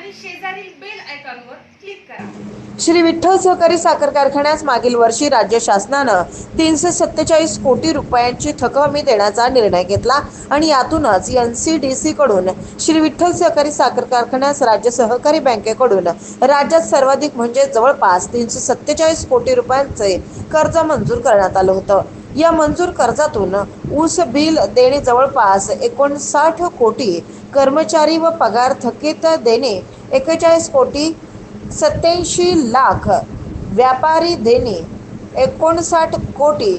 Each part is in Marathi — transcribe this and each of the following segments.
आणि शेजारील बेल आयकॉनवर क्लिक करा. श्री विठ्ठल सहकारी साखर कारखान्यास मागील वर्षी राज्य शासनानं तीनशे सत्तेचाळीस कोटी रुपयांची थकहमी देण्याचा निर्णय घेतला आणि यातूनच एन सी डी सी कडून श्री विठ्ठल सहकारी साखर कारखान्यास राज्य सहकारी बँकेकडून राज्यात सर्वाधिक म्हणजे जवळपास तीनशे सत्तेचाळीस कोटी रुपयांचे कर्ज मंजूर करण्यात आलं होतं. या मंजूर कर्जातून ऊस बिल देणे जवळपास एकोणसाठ कोटी कर्मचारी व पगार थकीत देणे एकेचाळीस कोटी सत्याऐंशी लाख व्यापारी देणे एकोणसाठ कोटी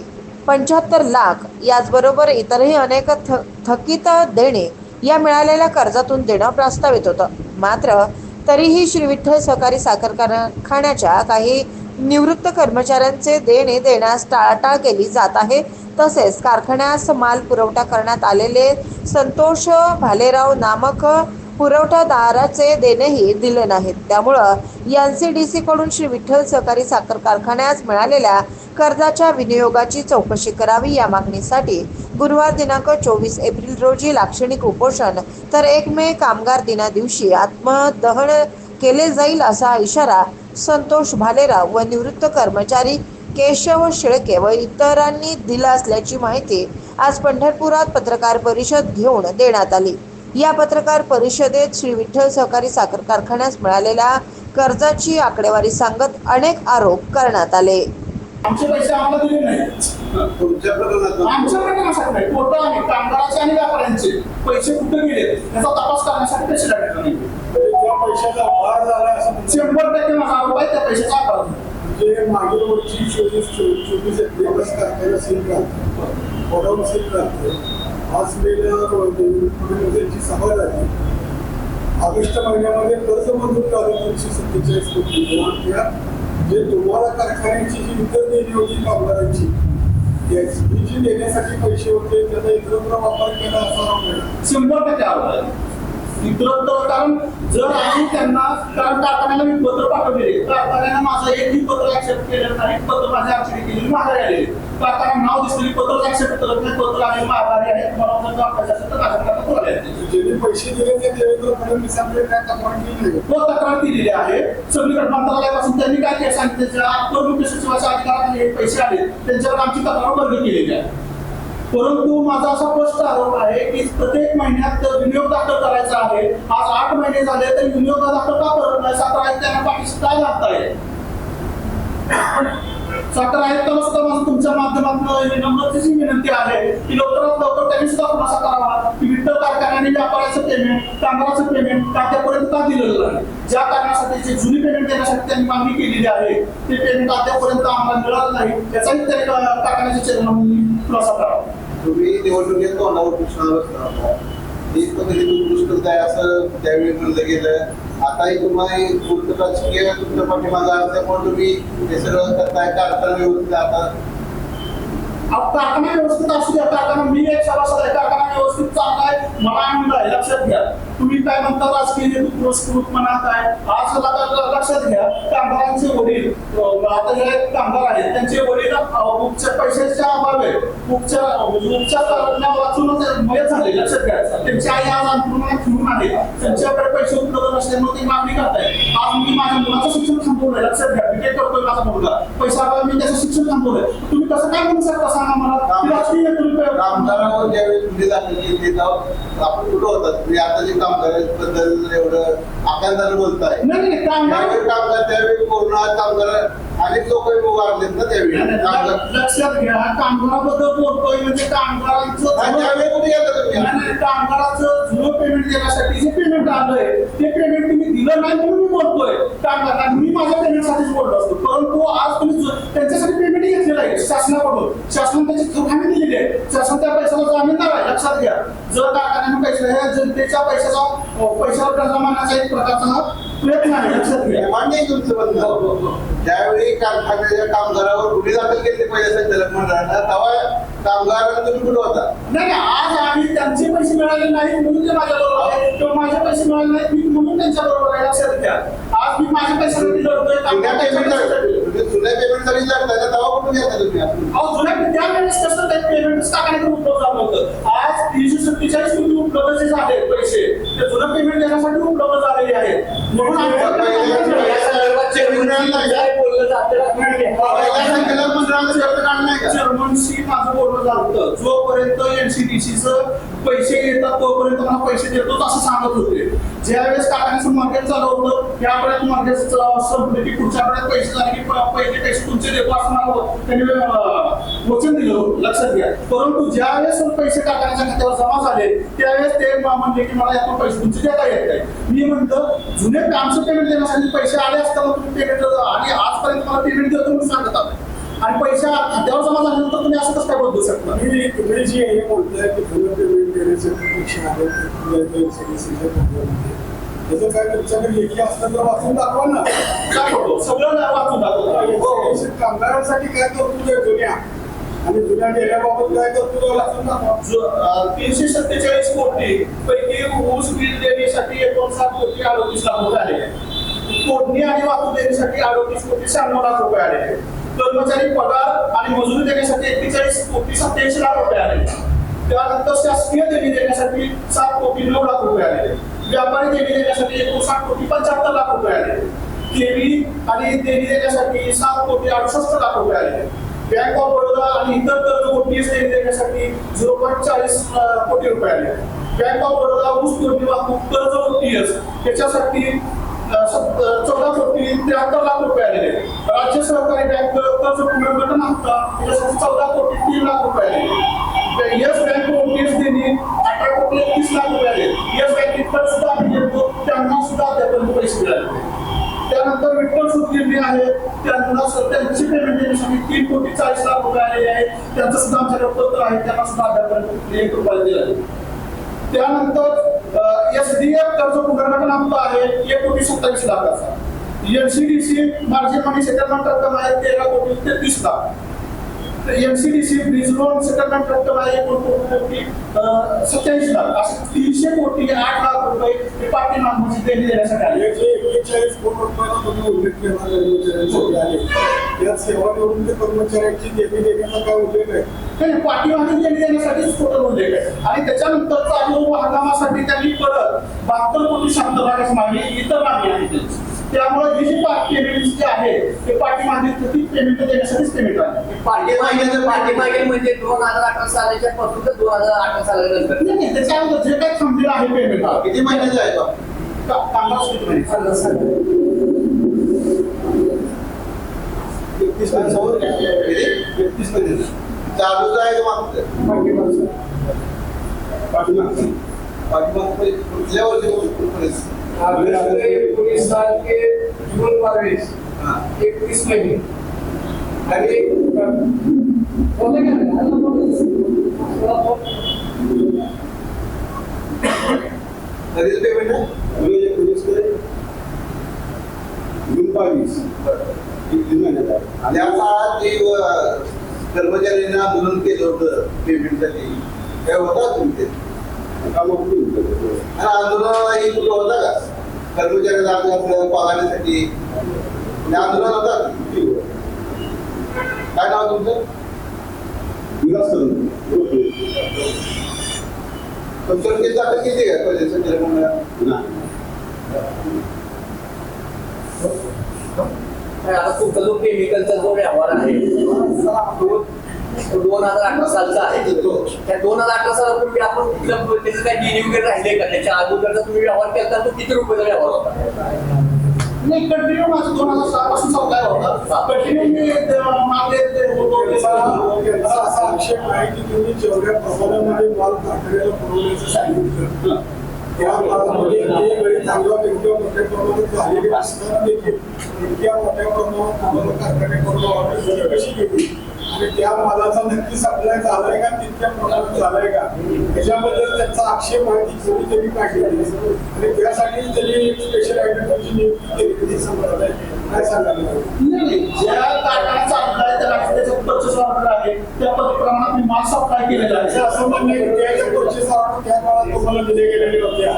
पंच्याहत्तर लाख. याचबरोबर इतरही अनेक थ थकीत देणे या मिळालेल्या कर्जातून देणं प्रस्तावित होतं. मात्र तरीही श्री विठ्ठल सहकारी साखर कारखान्याच्या काही निवृत्त कर्मचाऱ्यांचे देणे देण्यास टाळाटाळ केली जात आहे. तसेच कारखान्यास माल पुरवठा करण्यात आलेले संतोष भालेराव नामक पुरवठादाराचे देणेही दिले नाहीत. त्यामुळं एन सी डी कडून श्री विठ्ठल सहकारी साखर कारखान्यास मिळालेल्या कर्जाच्या विनियोगाची चौकशी करावी या मागणीसाठी गुरुवार दिनांक चोवीस एप्रिल रोजी लाक्षणिक उपोषण तर एक मे कामगार दिना दिवशी आत्मदहन केले जाईल असा इशारा संतोष भालेराव व निवृत्त कर्मचारी केशव शेळके व इतरांनी दिला असल्याची माहिती आज पंढरपुरात पत्रकार परिषद घेऊन देण्यात आली. या पत्रकार परिषदेत श्री विठ्ठल सहकारी साखर कारखान्यास मिळालेल्या कर्जाची आकडेवारी सांगत अनेक आरोप करण्यात आले. आमचे पैसे आम्हाला दिले नाही तुमच्या प्रकरणात आमच्याकडे नसत नाही. टोटल आम्ही कामगाराचे आणि व्यापाऱ्यांचे. पैसे कुठे गेले? याचा तपास करण्यासाठी पैसे लागले पैशाचा झाला शंभर टक्के माझा आरोप आहे त्या पैशाचा आकार म्हणजे मागील वर्षी चोवीस चोवीस एप्रिलच कारखाना सील राहतो. गोडाऊन सील राहतो. आज मेला सभा झाली. ऑगस्ट महिन्यामध्ये कर्ज मंजूर झालं तीनशे सत्तेचाळीस कोटी. त्या जे तुम्हाला कारखान्याची जी इतर देणी होती कामगारांची जी देण्यासाठी पैसे होते त्याचा इतरत्र वापर केला असा. शंभर टक्के आहे. इतरत्र कारण जर आम्ही त्यांना कारण कारखान्याला मी पत्र पाठवलेले. कारखान्यानं माझं एकही पत्र ऍक्सेप्ट केलेलं नाही पत्र माझ्या आमची केलेली माघारी आलेली. कारखाना नाव दिसलेली पत्र ऍक्सेप्ट करत नाही पत्र आम्ही माघारी आहे तुम्हाला जर दाखवायचं असेल तर कारखान्याला बोलायचं ज्यांनी पैसे दिले ते देवेंद्र फडणवीसांकडे काय तक्रार केली तक्रार दिलेली आहे. सगळीकडे मंत्रालयापासून त्यांनी काय केलं सांगितलं? मुख्य सचिवाच्या हे पैसे आले त्यांच्यावर आमची तक्रार वर्ग केलेली आहे. परंतु माझा असा स्पष्ट आरोप आहे की प्रत्येक महिन्यात विनियोग दाखल करायचा आहे आज आठ महिने झाले तर विनियोग दाखल का करत नाही? साखर आहेत त्यांना काय लागत लागताय साखर तर सुद्धा तुमच्या माध्यमातून नम्रतेची विनंती आहे की लवकरात लवकर त्यांनी सुद्धा खुलासा करावा. की विठ्ठल कारखान्याने व्यापाराचं पेमेंट कामगाराचं पेमेंट तात्यापर्यंत का दिलेलं नाही? ज्या कारणासाठी जे जुनी पेमेंट देण्यासाठी त्यांनी मागणी केलेली आहे ते पेमेंट अद्यापर्यंत आम्हाला मिळालं नाही. याचाही त्यांनी कारखान्याच्या चेअरमॅननी खुलासा करावा. तुम्ही निवडणुकीत तोंडावर एक होता हे पद्धती उत्कृष्ट आहे असं त्यावेळी म्हणलं गेलं. आताही तुम्हाला पूर्ण राजकीय तुमच्या पाठीमागं असल्यामुळे तुम्ही हे सगळं करताय का कारखाना व्यवस्थित आता? आता कारखाना व्यवस्थित असू द्या कारखाना मी एक सभासद आहे कारखाना व्यवस्थित चांगला आहे मला आनंद आहे लक्षात घ्या. तुम्ही काय म्हणता राजकीय हेतू पुरस्कृत म्हणा काय आज लक्षात घ्या कामगारांचे वडील आता जे कामगार आहेत त्यांचे वडील उपचार पैशाच्या अभावे उपचार म्हणजे उपचार वाचूनच मयत झाले लक्षात घ्या. त्यांची आई आज अंतरुणात फिरून आहे. त्यांच्याकडे पैसे उपलब्ध नसल्यामुळे ती मागणी करताय आज मी माझ्या मुलाचं शिक्षण थांबवलंय लक्षात घ्या बीटेक करतोय माझा मुलगा? पैसा आला मी त्याचं शिक्षण थांबवलंय. तुम्ही कसं काय म्हणू शकता सांगा मला? ती राजकीय हेतू. कामगारावर ज्यावेळी तुम्ही दाखल केली तेव्हा आपण कुठं होतात? तुम्ही आता जे कामगारांबद्दल एवढं आकांतानं बोलताय. नाही कामगार कामगार त्यावेळी कोरोना कामगार अनेक लोक वाढलेत ना त्यावेळी. लक्षात घ्या. कामगाराबद्दल बोलतोय म्हणजे कामगारांचं कुठे गेलं कामगाराचं जुनं पेमेंट देण्यासाठी जे पेमेंट आलंय ते पेमेंट तुम्ही दिलं नाही म्हणून मी बोलतोय. कामगारांना मी माझ्या पेमेंटसाठीच बोललो असतो. परंतु आज तुम्ही त्यांच्यासाठी पेमेंट घेतलेलं आहे शासनाकडून. शासनाने त्याची थोडी दिलेली आहे. शासन त्या पैशाला जामीनदार आहे. लक्षात घ्या. जर कारखान्याने पैसे जनतेच्या पैशाचा पैशावर कर्ज मारण्याचा एक प्रकारचा प्रयत्न आहे लक्षात घ्या मान्य आहे तुमचं. म्हणणं ज्यावेळी कारखान्याच्या कामगारावर गुन्हे दाखल केले पहिल्या संचालक मंडळानं तेव्हा तुम्ही कुठं होता? नाही आज आम्ही त्यांचे पैसे मिळाले नाहीत म्हणून ते माझ्या बरोबर आहे. किंवा माझे पैसे मिळाले नाहीत मी म्हणून त्यांच्या बरोबर आहे लक्षात घ्या आज मी माझ्या पैशासाठी लढतोय जुन्या कामगार पेमेंट. म्हणजे जुन्या पेमेंटसाठी लागतात ना तेव्हा कुठून घेता तुम्ही? अहो जुन्या त्यावेळेस कसं ते पेमेंट टाकण्याकडे उपलब्ध झालं होतं. आज तीनशे सत्तेचाळीस कोटी उपलब्ध झाले पैसे ते जुनं पेमेंट देण्यासाठी उपलब्ध झालेले आहेत म्हणून पहिल्या संचालक मंडळानं चेअरमनशी माझं बोलणं झालं होतं. जोपर्यंत एनसीडीसीचं पैसे येतात तोपर्यंत मला पैसे देतो असं सांगत होते. ज्यावेळेस काकांचं मार्केट चालू होतं त्यावेळेस मार्केट संपलं की पुढच्या वेळेस पैसे झाले की पहिले पैसे तुमचे देतो असं मला त्यांनी वचन दिलं होतं लक्षात घ्या. परंतु ज्यावेळेस पैसे काकांच्या खात्यावर जमा झाले त्यावेळेस ते म्हणले की मला यातून पैसे तुमचे देता येत नाही. मी म्हणतो जुने कामचं पेमेंट देण्यासाठी पैसे आले असताना तुम्ही पेमेंट आणि आजपर्यंत मला पेमेंट देतो म्हणून सांगत आले आणि पैसे खात्यावर जमा झाल्यानंतर तुम्ही असं कसं काय बदलू शकता? तुम्ही तुम्ही जे हे बोलताय की जुनं पेमेंट. त्याचं काय तुमच्याकडे लेखी असलं तर वाचून दाखवा ना. दाखवतो. सगळं वाचून दाखवतो. हो, कामगारांसाठी काय आहे जुन्या. आणि जुन्या डेल्याबाबत काय आहे वाचून दाखवा. तीनशे सत्तेचाळीस कोटी पैकी ऊस बिल देण्यासाठी एकोणसाठ कोटी अडोतीस लाख आले. तोडणी आणि वाहतूक देण्यासाठी अडोतीस कोटी शहाण्णव लाख रुपये आले. कर्मचारी पगार आणि मजुरी देण्यासाठी एक्केचाळीस कोटी सत्याऐंशी लाख रुपये आले. त्यानंतर शासकीय देणी देण्यासाठी सात कोटी नऊ लाख रुपये आले. व्यापारी देणी देण्यासाठी एकोणसाठ कोटी पंच्याहत्तर लाख रुपये आले. केवी आणि देणी देण्यासाठी सात कोटी अडुसष्ट लाख रुपये आले. बँक ऑफ बडोदा आणि इतर कर्ज कोटी देणी देण्यासाठी झिरो पॉईंट चाळीस कोटी रुपये आले. बँक ऑफ बडोदा ऊस तोडणी वाहतूक कर्ज कोटी त्याच्यासाठी चौदा कोटी त्र्याहत्तर लाख रुपये आलेले राज्य सहकारी बँक कर्ज पुनर्गठन हप्ता चौदा कोटी तीन लाख रुपये आले येस बँक ओटीएस देणी अठरा कोटी तीस लाख रुपये आले येस बँकेत सुद्धा आम्ही देतो त्यांना सुद्धा त्यापर्यंत पैसे मिळाले त्यानंतर विठ्ठल सुतगिरणी आहे त्यांना त्यांची पेमेंट देण्यासाठी तीन कोटी चाळीस लाख रुपये आलेले आहे त्यांचं सुद्धा आमच्याकडे पत्र आहे. त्यांना सुद्धा अद्यापर्यंत एक रुपये दिला त्यानंतर एस कर्ज पुनर्गठन हप्ता आहे एक कोटी सत्तावीस लाखाचा. एनसीडीसी मार्जिन मनी सेटलमेंट रक्कम आहे तेरा कोटी तेहतीस lakh. NCDC bridge loan settlement रक्कम आहे एक कोटी सत्याऐंशी लाख असे तीनशे कोटी आठ लाख रुपये पाटील मागणीची देणी देण्यासाठी आले. जे एक्केचाळीस कोटी रुपयाला तुम्ही उल्लेख केला कर्मचाऱ्यांसाठी आले त्यात सेवानिवृत्त कर्मचाऱ्यांची देणी देण्याचा काय उल्लेख आहे? नाही पाठीमागे देणी देण्यासाठीच टोटल उल्लेख आहे. आणि त्याच्यानंतर चालू हंगामासाठी त्यांनी परत बहात्तर कोटी शब्दभागाची मागणी इतर मागणी आहे त्यांची. त्यामुळे ही जी पेमेंट जे आहे ते पाठीमागे ती पेमेंट देण्यासाठीच पेमेंट आहे? पाठीमागील पाठीमागील म्हणजे दोन हजार अठरा सालाच्या पासून तर दोन हजार अठरा सालानंतर नाही, नाही, त्याच्या अगोदर जे काही थांबलेलं आहे पेमेंट हा किती महिन्याचं आहे. का- महिने. एकतीस किती? एकतीस चालूच आहे का मागचं पाठीमागचं. पाठीमागचं. कुठल्या वर्षी कुठपर्यंत एकोणीस साल के जून बावीस. एकतीस महिने. आणि पेमेंट आहे हजार एकोणीस ते जून बावीस एकतीस महिन्यात आणि आता अ, कर्मचाऱ्यांनी आंदोलन केलं होतं पेमेंटसाठी काय होता तुमचे? आंदोलन कुठं होता का कर्मचाऱ्यांना आपल्या पगारासाठी आंदोलन होता काय नाव तुमचं विलास करून तुमच्यावर किती दाखल किती काय पहिले आता खूप जो केमिकलचा जो व्यवहार आहे. दोन हजार अठरा सालचा आहे त्या दोन हजार अठरा साला तुम्ही आपण कुठलं त्याचं काही देणी वगैरे राहिले का त्याच्या अगोदरचा तुम्ही व्यवहार केला तो किती रुपयाचा व्यवहार होता नाही कंटिन्यू माझं दोन हजार सहा पासून सप्लाय होता कंटिन्यू मी असा आक्षेप आहे की तुम्ही जेवढ्या प्रमाणामध्ये माल कारखान्याला पुरवण्याचं सांगितलं त्या मालामध्ये एक वेळी चांगला इतक्या मोठ्या प्रमाणात झालेली असताना देखील इतक्या मोठ्या प्रमाणात कारखान्याकडून ऑर्डर कशी गेली आणि त्या मालाचा नक्की सप्लाय झालाय का तितक्या प्रमाणात झालाय का? त्याच्याबद्दल त्यांचा आक्षेप की थोडी त्यांनी काढलेली. आणि त्यासाठी त्यांनी एक स्पेशल आयडंटिटीची नियुक्ती केली समजत आहे. काय सांगायला. ज्या कारखाना आहे त्याला त्याचं पर्चेस ऑर्डर आहे त्या प्रमाणात मी माल सप्लाय केलेला आहे. असं म्हणणं आहे. की त्या पुढचे सारण त्या काळात तुम्हाला दिले गेलेले होत्या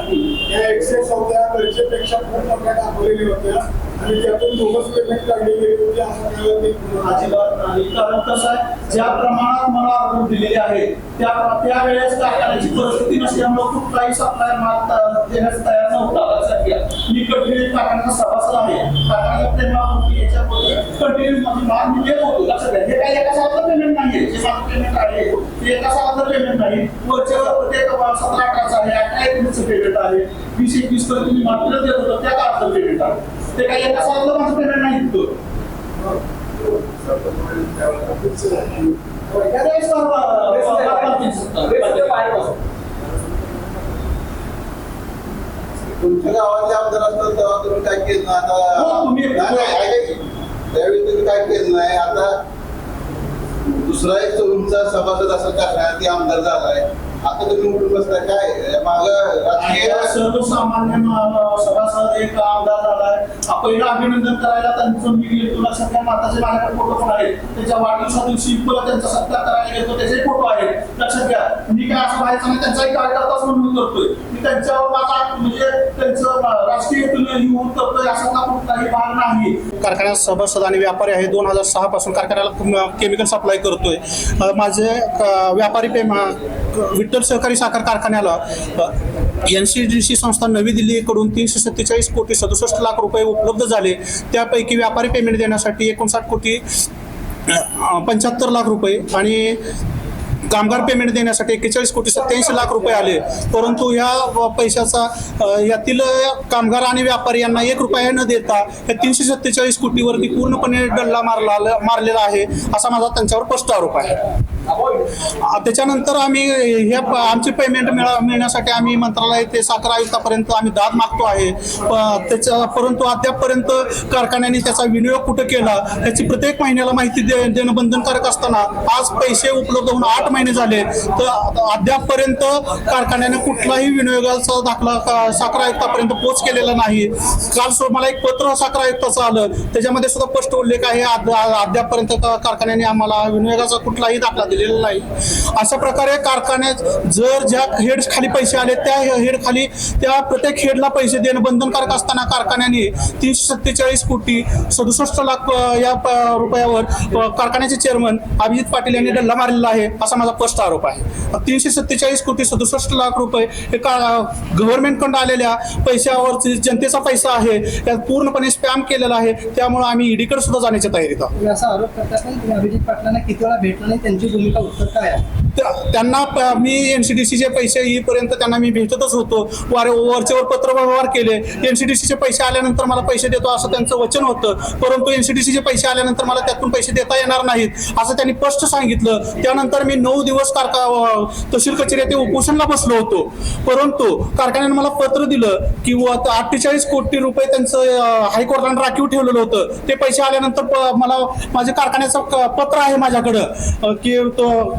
त्या एक्सेस होत्या गरजेपेक्षा खूप मोठ्या दाखवलेल्या होत्या. आणि त्यातून दोनच पेमेंट काढली गेली होती असं काय अजिबात नाही. कारण कसं आहे ज्या प्रमाणात मला ऑर्डर दिलेली आहे त्या त्यावेळेस कारखान्याची परिस्थिती नसल्यामुळे खूप काही सप्लाय माल देण्यास तयार नव्हता. लक्षात मी कंटिन्यू कारखान्याचा सभासद आहे. कारखान्याच्या प्रेमावरती याच्यापूर्वी कंटिन्यू माझी माल मी देत होतो. लक्षात घ्या. हे काही एका सालाचं पेमेंट नाहीये. जे माझं पेमेंट आहे ते एका सालाचं पेमेंट नाही. वरच्या प्रत्येक सतरा अठराचा आहे अठरा एकोणीसचं पेमेंट आहे. वीस एकवीस तर तुम्ही मात्र देत होतो. त्या काळाचं पेमेंट आहे. ते काही एका सालाचं माझं पेमेंट नाही अ, तुमच्या गावातले आमदार असतात तेव्हा तुम्ही काय केलं नाही? आता हो, की. त्यावेळी तुम्ही काय केलं नाही? आता दुसरा एक तुमचा सभासद असं करणार ती आमदार झालाय. आता तुम्ही उठून बसताय काय? माग राजकीय सर्वसामान्य सभासद एक आमदार झालाय. आ, पहिलं अभिनंदन करायला त्यांचं मी गेलो तुला सगळ्या माताचे माझ्याकडे फोटो पण आहेत. त्याच्या वाढदिवसा दिवशी परत त्यांचा सत्कार करायला येतो त्याचे फोटो आहेत. लक्षात घ्या. मी काय असं व्हायचं नाही त्यांचाही कार्यकर्ताच म्हणून करतोय. त्यांच्यावर माझा म्हणजे त्यांचं राजकीय येऊन करतोय असा कुठलाही भाग नाही कारखान्यात सभासद आणि व्यापारी आहे दोन हजार सहा पासून कारखान्याला केमिकल सप्लाय करतोय. माझे व्यापारी पेमा विठ्ठल सहकारी साखर कारखान्याला एन सी डी सी संस्था नवी दिल्लीकडून तीनशे सत्तेचाळीस कोटी सदुसष्ट लाख रुपये उपलब्ध झाले. त्यापैकी व्यापारी पेमेंट देण्यासाठी एकोणसाठ कोटी पंच्याहत्तर लाख रुपये आणि कामगार पेमेंट देण्यासाठी एक्केचाळीस कोटी सत्याऐंशी लाख रुपये आले. परंतु ह्या पैशाचा यातील कामगार आणि व्यापारी यांना एक रुपया न देता या तीनशे सत्तेचाळीस कोटीवरती पूर्णपणे डल्ला मारला मारलेला आहे असा माझा त्यांच्यावर स्पष्ट आरोप आहे. त्याच्यानंतर आम्ही हे आमचे पेमेंट मिळा मिळण्यासाठी आम्ही मंत्रालय ते साखर आयुक्तापर्यंत आम्ही दाद मागतो आहे. त्याच्या परंतु अद्यापपर्यंत कारखान्याने त्याचा विनियोग कुठं केला त्याची प्रत्येक महिन्याला माहिती दे देणं बंधनकारक असताना आज पैसे उपलब्ध होऊन आठ महिने झाले. तर अद्यापपर्यंत कारखान्याने कुठलाही विनियोगाचा दाखला साखर आयुक्तापर्यंत पोच केलेला नाही. काल मला एक पत्र साखर आयुक्ताचं आलं. त्याच्यामध्ये सुद्धा स्पष्ट उल्लेख आहे. अद्यापपर्यंत कारखान्याने आम्हाला विनियोगाचा कुठलाही दाखला दिलेला नाही. अशा प्रकारे कारखान्यात जर ज्या हेड खाली पैसे आले त्या हेड खाली त्या प्रत्येक हेडला पैसे देणं बंधनकारक असताना कारखान्याने तीनशे सत्तेचाळीस कोटी सदुसष्ट लाख या रुपयावर कारखान्याचे चेअरमन अभिजित पाटील यांनी डल्ला मारलेला आहे असा माझा स्पष्ट आरोप आहे. तीनशे सत्तेचाळीस कोटी सदुसष्ट लाख रुपये हे का गव्हर्नमेंटकडून आलेल्या पैशावर जनतेचा पैसा आहे त्यात पूर्णपणे स्पॅम केलेला आहे त्यामुळे आम्ही ईडीकडे सुद्धा जाण्याच्या तयारीत आहोत असा आरोप करता अभिजित पाटलांना किती वेळा भेटला नाही? त्यांची भूमिका उत्तर काय आहे? त्या- त्यांना मी एनसीडीसीचे पैसे येईपर्यंत त्यांना मी भेटतच होतो. वारे वरचेवर पत्र व्यवहार केले एनसीडीसीचे पैसे आल्यानंतर मला पैसे देतो असं त्यांचं वचन होतं. परंतु एनसीडीसीचे पैसे आल्यानंतर मला त्यातून पैसे देता येणार नाहीत असं त्यांनी स्पष्ट सांगितलं. त्यानंतर मी नऊ नऊ दिवस कारखा तहसील कचेरी येथे उपोषणला बसलो होतो. परंतु कारखान्याने मला पत्र दिलं की अठ्ठेचाळीस कोटी रुपये त्यांचं हायकोर्टाने राखीव ठेवलेलं होतं. ते पैसे आल्यानंतर प- मला माझ्या कारखान्याचं पत्र आहे माझ्याकडं. की तो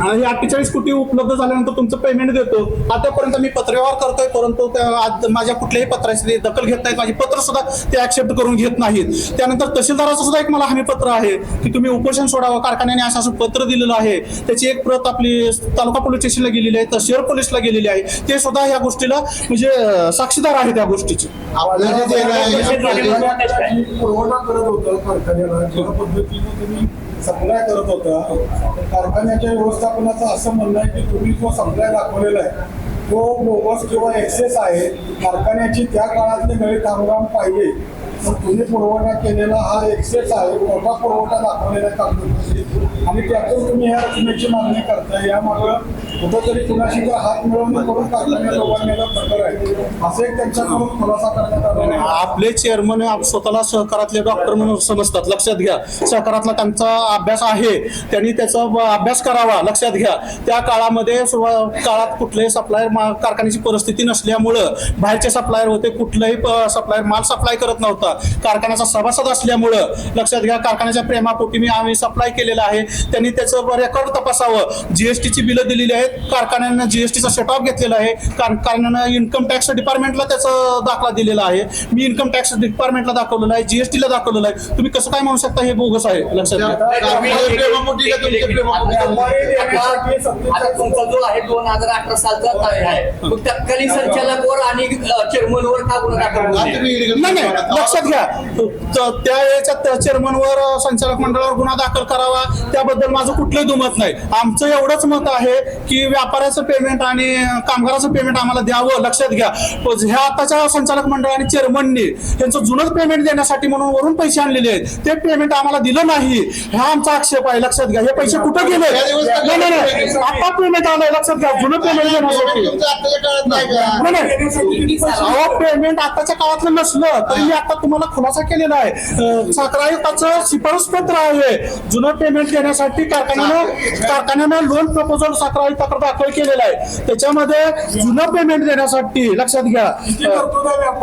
आणि अठ्ठेचाळीस कोटी उपलब्ध झाल्यानंतर तुमचं पेमेंट देतो. आतापर्यंत मी पत्रव्यवहार करतोय परंतु माझ्या कुठल्याही पत्राची ते दखल घेत नाहीत. माझी पत्र सुद्धा ते ऍक्सेप्ट करून घेत नाहीत. त्यानंतर तहसीलदाराचं सुद्धा एक मला हमी पत्र आहे की तुम्ही उपोषण सोडावं. कारखान्याने असं असं पत्र दिलेलं आहे. त्याची एक प्रत आपली तालुका पोलीस स्टेशनला गेलेली आहे तर शहर पोलीसला गेलेली आहे. ते सुद्धा ह्या गोष्टीला म्हणजे साक्षीदार आहे. त्या गोष्टीची पुरवठा करत होता कारखान्याला ज्या पद्धतीने तुम्ही सप्लाय करत होता. कारखान्याच्या व्यवस्थापनाचं असं म्हणणं आहे की तुम्ही जो सप्लाय दाखवलेला आहे तो बोगस किंवा एक्सेस आहे. कारखान्याची त्या काळातले नळे कामगाम पाहिजे. तर तुम्ही पुरवठा केलेला हा एक्सेस आहे. मोठा पुरवठा दाखवलेला आहे कामगारांसाठी आणि त्यातून तुम्ही ह्या रकमेची मागणी करताय. यामागं कुठंतरी कुणाशी तर हात मिळवून करून कारखान्याला लोकांना प्रकार आहे. असं एक त्यांच्याकडून खुलासा करण्यात आला. आपले चेअरमन आप- स्वतःला सहकारातले डॉक्टर म्हणून समजतात. लक्षात घ्या. सहकारातला त्यांचा अभ्यास आहे. त्यांनी त्याचा अभ्यास करावा. लक्षात घ्या. त्या काळामध्ये काळात कुठलेही सप्लायर कारखान्याची परिस्थिती नसल्यामुळं बाहेरचे सप्लायर होते. कुठलाही सप्लायर माल सप्लाय करत नव्हता. कारखान्याचा सभासद असल्यामुळं. लक्षात घ्या कारखान्याच्या प्रेमापोटी मी आम्ही सप्लाय केलेला आहे. त्यांनी त्याचं रेकॉर्ड तपासावं. जीएसटीची बिलं दिलेली आहेत. कारखान्यानं जीएसटीचा सेट ऑफ घेतलेला आहे कारखान्यानं इन्कम टॅक्स डिपार्टमेंटला त्याचा दाखला दिलेला आहे मी इन्कम टॅक्स डिपार्टमेंटला दाखवलेला आहे जीएसटीला दाखवलेला आहे तुम्ही कसं काय म्हणू शकता हे बोगस आहे लक्षात तुमचा जो आहे दोन हजार अठरा सालचा आहे तत्कालीन संचालकवर आणि चेअरमनवर का गुन्हा दाखल नाही. लक्षात घ्या त्या वेळेच्या चेअरमनवर संचालक मंडळावर गुन्हा दाखल करावा त्याबद्दल माझं कुठलंही दुमत नाही आमचं एवढंच मत आहे की व्यापाऱ्याचं पेमेंट आणि कामगाराचं पेमेंट आम्हाला द्यावं लक्षात घ्या. ह्या आताच्या संचालक मंडळ आणि चेअरमननी त्यांचं जुनंच पेमेंट देण्यासाठी म्हणून वरून पैसे आणलेले आहेत. ते पेमेंट आम्हाला दिलं नाही. हा आमचा आक्षेप आहे लक्षात घ्या. हे पैसे कुठं गेले? नाही नाही आता पेमेंट आलंय लक्षात घ्या. जुनं पेमेंट देण्यासाठी. का? पेमेंट आताच्या काळातलं नसलं तरी मी आता तुम्हाला खुलासा केलेला आहे. साखर आयुक्ताचं शिफारस पत्र आहे. जुनं पेमेंट देण्यासाठी कारखान्यानं कारखान्यानं लोन प्रपोजल साखर आयुक्ताकडे दाखल केलेलं आहे. त्याच्यामध्ये जुनं पेमेंट देण्यासाठी लक्षात घ्या.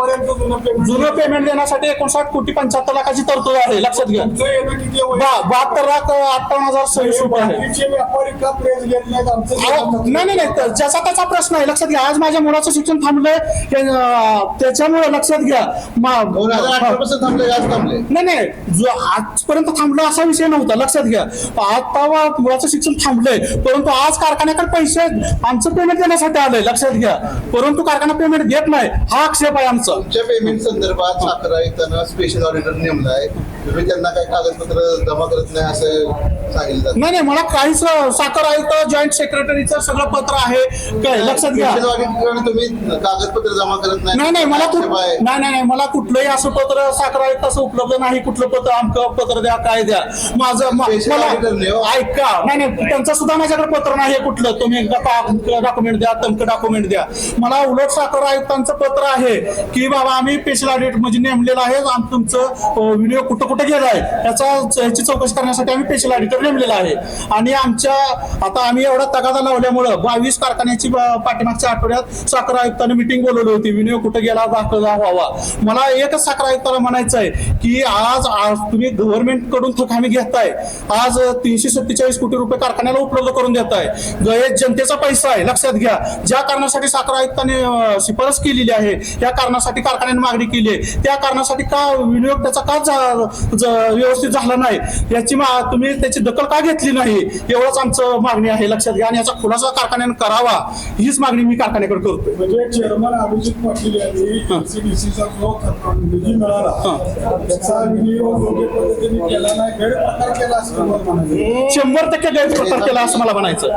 आहे जुनं पेमेंट जुनं पेमेंट देण्यासाठी एकोणसाठ कोटी पंच्याहत्तर लाखाची तरतूद आहे लक्षात घ्या. आहे? बहात्तर लाख अठ्ठावन्न हजार सव्वीस रुपये आहे. आमचं अहो, नाही नाही नाही. तर ज्याचा त्याचा प्रश्न आहे लक्षात घ्या. आज माझ्या मुलाचं शिक्षण थांबलंय त्याच्यामुळे लक्षात घ्या. नाही नाही. जो आजपर्यंत थांबलं असा विषय नव्हता लक्षात घ्या. आता वा- मुलाचं शिक्षण थांबलंय परंतु आज कारखान्याकडे पैसे आमचं पेमेंट देण्यासाठी आलंय लक्षात घ्या. परंतु कारखाना पेमेंट देत नाही. हा आक्षेप आहे आमचा. पेमेंट संदर्भात साखर आयुक्तांना स्पेशल ऑडिटर नेमलाय तुम्ही त्यांना काही कागदपत्र जमा करत नाही असं सांगितलं नाही नाही मला काहीच साखर आयुक्त जॉईंट सेक्रेटरीचं सगळं पत्र आहे. काय लक्षात घ्या. तुम्ही कागदपत्र जमा करत नाही. नाही नाही मला. नाही नाही मला कुठलंही असं पत्र साखर आयुक्त असं उपलब्ध नाही. कुठलं पत्र आमचं पत्र द्या काय द्या. माझं मला हो. ऐका. नाही नाही त्यांचं सुद्धा माझ्याकडे पत्र नाही कुठलं. तुम्ही डॉक्युमेंट द्या तमकं डॉक्युमेंट द्या. मला उलट साखर आयुक्तांचं पत्र आहे की बाबा आम्ही स्पेशल ऑडिट म्हणजे नेमलेलं आहे. तुमचं व्हिडिओ कुठं कुठं गेलाय याचा याची चौकशी करण्यासाठी आम्ही स्पेशल ऑडिटर नेमलेला आहे. आणि आमच्या आता आम्ही एवढा तगादा लावल्यामुळं बावीस कारखान्याची पाठीमागच्या आठवड्यात साखर आयुक्तांनी मिटिंग बोलवली होती. विनियोग कुठं गेला दाखल व्हावा मला एकच साखर आयुक्ताला म्हणायचं आहे की आज आज तुम्ही गव्हर्नमेंटकडून थक घेताय. आज तीनशे सत्तेचाळीस कोटी रुपये कारखान्याला उपलब्ध करून देताय. गये जनतेचा पैसा आहे लक्षात घ्या. ज्या कारणासाठी साखर आयुक्ताने शिफारस केलेली आहे या कारणासाठी कारखान्याने मागणी केली आहे. त्या कारणासाठी का विनियोग त्याचा का व्यवस्थित झाला नाही. याची मा- तुम्ही त्याची दखल का घेतली नाही? एवढंच आमचं मागणी आहे. लक्षात घ्या आणि याचा खुलासा कारखान्याने करावा. हीच मागणी मी कारखान्याकडे करतोय. म्हणजे चेअरमन अभिजित पाटील यांनी एनसीडीसीचा जो निधी मिळाला त्याचा विनियोग योग्य पद्धतीने केला नाही. गैरप्रकार केला असं तुम्हाला म्हणायचं शंभर टक्के गैरप्रकार केला असं मला म्हणायचं